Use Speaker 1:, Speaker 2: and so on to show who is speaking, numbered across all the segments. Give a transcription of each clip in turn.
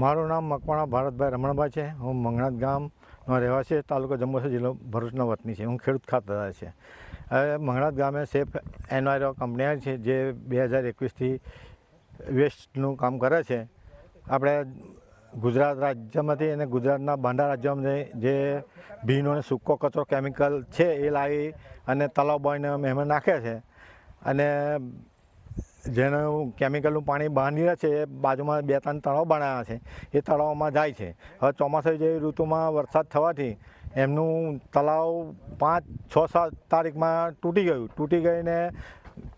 Speaker 1: મારું નામ મકવાણા ભારતભાઈ રમણભાઈ છે. હું મંગણાત ગામનો રહેવાસી તાલુકો જંબોસર જિલ્લો ભરૂચનો વતની છે. હું ખેડૂત ખાતેદાર છે. હવે મંગણાત ગામે સેફ એનવાયરો કંપની છે, જે બે હજાર એકવીસથી વેસ્ટનું કામ કરે છે. આપણે ગુજરાત રાજ્યમાંથી અને ગુજરાતના બાંડા રાજ્યમાંથી જે ભીનો અને સૂકો કચરો કેમિકલ છે એ લાવી અને તલાવ બોયને મહેમાન નાખે છે. અને જેનું કેમિકલનું પાણી બહાર નીકળે છે, એ બાજુમાં બે ત્રણ તળાવ બનાવ્યા છે. એ તળાવમાં જાય છે. હવે ચોમાસા જેવી ઋતુમાં વરસાદ થવાથી એમનું તળાવ પાંચ, છ, સાત તારીખમાં તૂટી ગયું. તૂટી ગઈને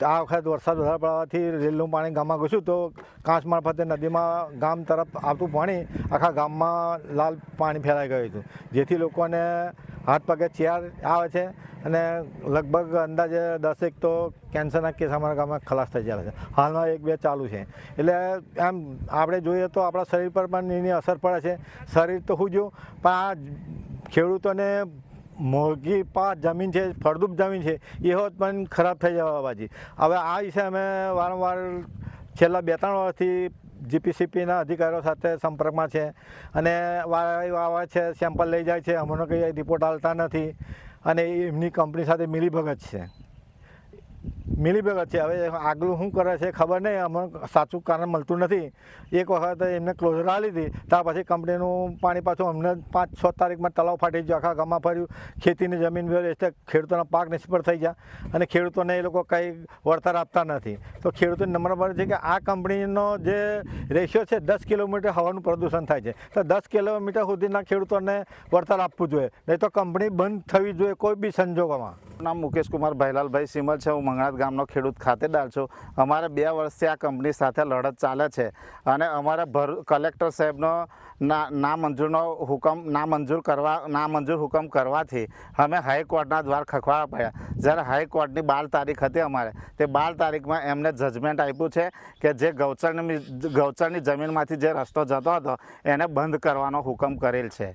Speaker 1: આ વખત વરસાદ વધારે પડવાથી રેલનું પાણી ગામમાં ઘૂસ્યું તો કાંસ મારફતે નદીમાં ગામ તરફ આવતું પાણી આખા ગામમાં લાલ પાણી ફેલાઈ ગયું હતું. જેથી લોકોને હાથ પગે ચિયાર આવે છે અને લગભગ અંદાજે દસેક તો કેન્સરના કેસ અમારા ગામમાં ખલાસ થઈ જાય છે. હાલમાં એક બે ચાલુ છે. એટલે આમ આપણે જોઈએ તો આપણા શરીર પર પણ એની અસર પડે છે. શરીર તો શું જો પણ આ ખેડૂતોને મોંઘી પાક જમીન છે, ફળદ્રુપ જમીન છે એ હોત પણ ખરાબ થઈ જવા બાજી હવે આ વિશે અમે વારંવાર છેલ્લા બે ત્રણ વર્ષથી જીપીસીપીના અધિકારીઓ સાથે સંપર્કમાં છે અને વારંવાર આવે છે સેમ્પલ લઈ જાય છે. અમને કંઈ રિપોર્ટ આવતા નથી અને એમની કંપની સાથે મિલીભગત છે. મિલીભગત છે. હવે આગલું શું કરે છે ખબર નહીં. અમને સાચું કારણ મળતું નથી. એક વખત એમને ક્લોઝર આપી લીધી ત્યાર પછી કંપનીનું પાણી પાછું અમને પાંચ છ તારીખમાં તળાવ ફાટી ગયો. આખા ગામમાં ફર્યું. ખેતીની જમીન એટલે ખેડૂતોના પાક નિષ્ફળ થઈ ગયા. અને ખેડૂતોને એ લોકો કંઈ વળતર આપતા નથી. તો ખેડૂતોને નંબર પર છે કે આ કંપનીનો જે રેશિયો છે, દસ કિલોમીટર હવાનું પ્રદૂષણ થાય છે. તો દસ કિલોમીટર સુધીના ખેડૂતોને વળતર આપવું જોઈએ. નહીં તો કંપની બંધ થવી જોઈએ કોઈ બી સંજોગોમાં.
Speaker 2: નામ મુકેશ કુમાર ભાઈલાલભાઈ સિમલ છે, હું મંગળાત ગામનો ખેડૂત ખાતેદાર છું. અમારે બે વર્ષથી આ કંપની સાથે લડત ચાલે છે અને અમારા ભર, કલેક્ટર સાહેબનો ના, નામંજૂરનો હુકમ ના મંજૂર કરવા ના મંજૂર હુકમ કરવાથી અમે હાઈકોર્ટના દ્વાર ખખવાડા પડ્યા. જ્યારે હાઈકોર્ટની બાર તારીખ હતી અમારે, તે બાર તારીખમાં એમને જજમેન્ટ આપ્યું છે કે જે ગૌચરની ગૌચરની જમીનમાંથી જે રસ્તો જતો હતો, એને બંધ કરવાનો હુકમ કરેલ છે.